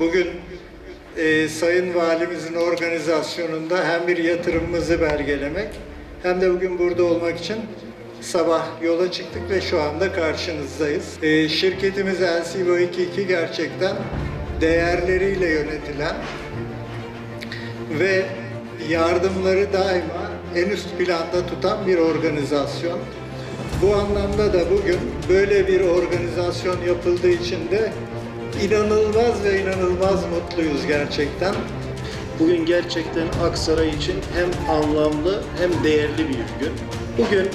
bugün e, Sayın Valimizin organizasyonunda hem bir yatırımımızı belgelemek hem de bugün burada olmak için sabah yola çıktık ve şu anda karşınızdayız. E, şirketimiz LCV 22 gerçekten değerleriyle yönetilen ve yardımları daima en üst planda tutan bir organizasyon. Bu anlamda da bugün böyle bir organizasyon yapıldığı için de inanılmaz ve inanılmaz mutluyuz gerçekten. Bugün gerçekten Aksaray için hem anlamlı hem değerli bir gün. Bugün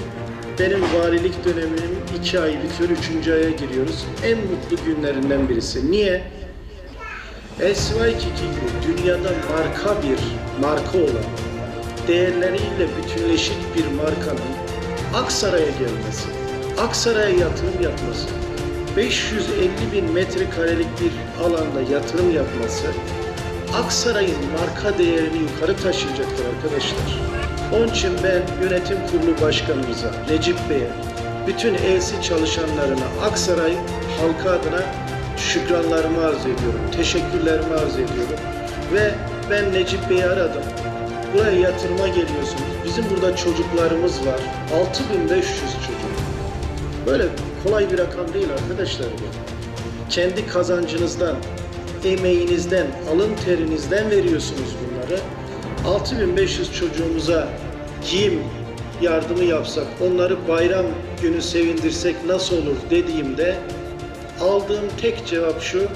benim valilik dönemimin iki ay bitiyor, üçüncü aya giriyoruz. En mutlu günlerinden birisi. Niye? SY gibi dünyada marka bir marka olan, değerleriyle bütünleşik bir markanın Aksaray'a gelmesi, Aksaray'a yatırım yapması, 550 bin metrekarelik bir alanda yatırım yapması, Aksaray'ın marka değerini yukarı taşıyacaktır arkadaşlar. Onun için ben yönetim kurulu başkanımıza, Necip Bey'e, bütün ELSİ çalışanlarına, Aksaray halkı adına şükranlarımı arz ediyorum, teşekkürlerimi arz ediyorum. Ve ben Necip Bey'i aradım. Buraya yatırıma geliyorsunuz. Bizim burada çocuklarımız var. 6500 çocuk. Böyle kolay bir rakam değil arkadaşlar. Kendi kazancınızdan, emeğinizden, alın terinizden veriyorsunuz bunları. 6500 çocuğumuza giyim yardımı yapsak, onları bayram günü sevindirsek nasıl olur dediğimde aldığım tek cevap şu,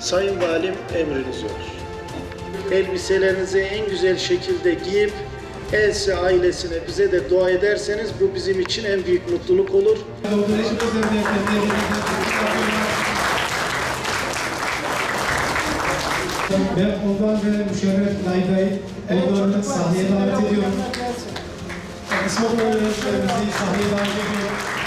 Sayın Valim emriniz olur. Elbiselerinizi en güzel şekilde giyip Else ailesine bize de dua ederseniz bu bizim için en büyük mutluluk olur. Ben Oban ve Müşerref Naybey Oban'ı sahneye davet ediyorum. İsmail öğrencilerimizi sahneye davet ediyorum.